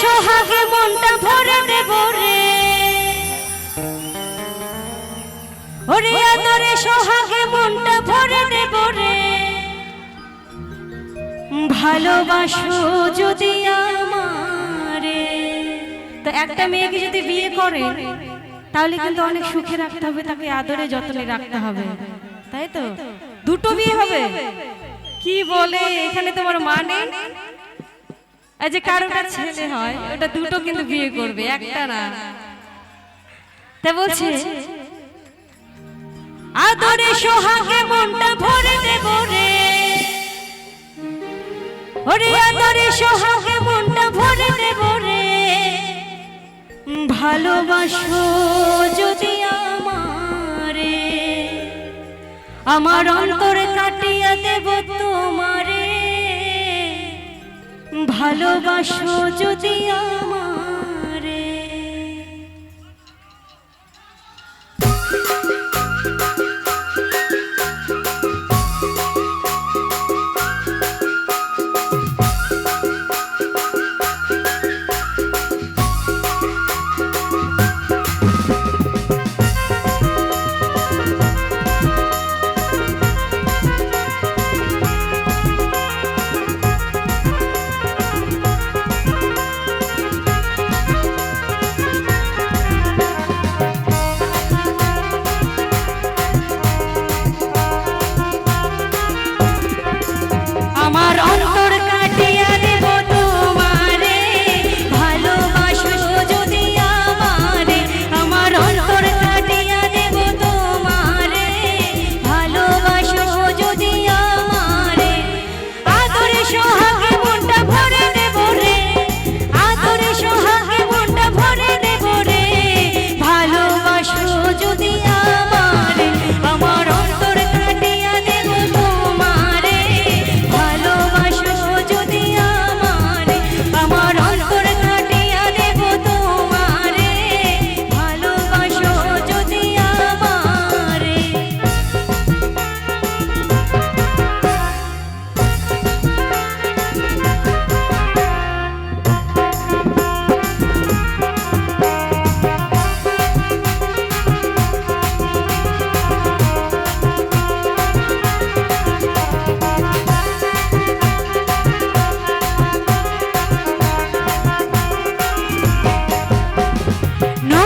সোহাগে মনটা ভরে দেব রে। ওরে আদরে সোহাগে মনটা ভরে দেব রে। ভালোবাসো যদি আমারে। তো একটা মেয়েকে যদি বিয়ে করে, তাহলে কিন্তু অনেক সুখে রাখতে হবে, তাকে আদরে যত্নে রাখতে হবে। তাই তো? দুটো বিয়ে হবে। কি বলে? এখানে তোমার মানে? এই যে কারোটা ছেলে হয় ওটা দুটো কিন্তু বিয়ে করবে একটা না। তা বলছে আদরে সোহাগে মনটা ভরে দেব রে। ওরে আদরে সোহাগে মনটা ভরে দেব রে। ভালোবাসো যদি আমারে আমার অন্তরে কাটিয়া দেব তোমারে। ভালোবাসো যদি আমারে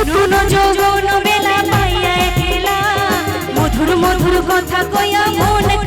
নতুন যৌবন বেলা পাইয়া খেলা মধুর মধুর কথা কইয়া মন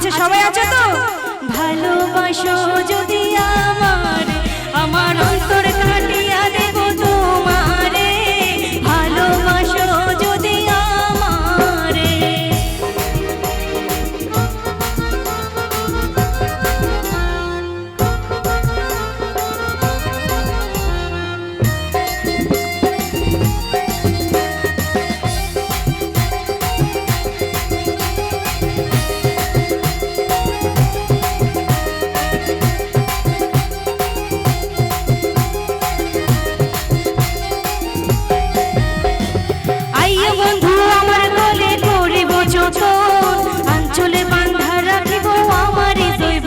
আছে সবাই আছে তো? ভালোবাসো যদি বন্ধু, আমার করিব যতন আঞ্চলে বান্ধা রাখিব দৈব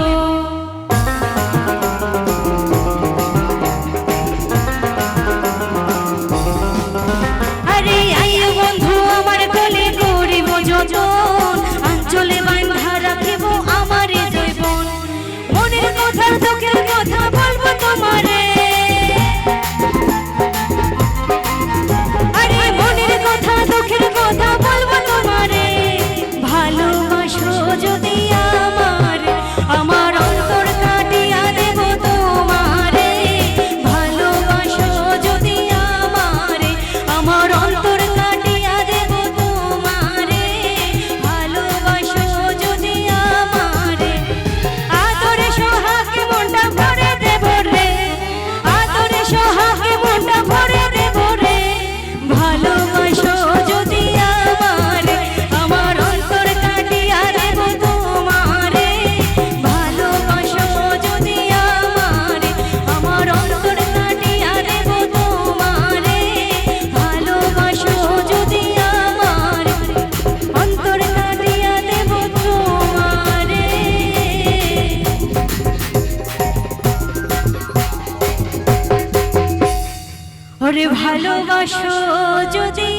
আরে আইয়া বন্ধু, আমার কোলে করিব যতন আঞ্চলে বান্ধা রাখিব আমারে দৈব মনের কথা তোকে কথা বলব তোমারে ভালোবাসো যদি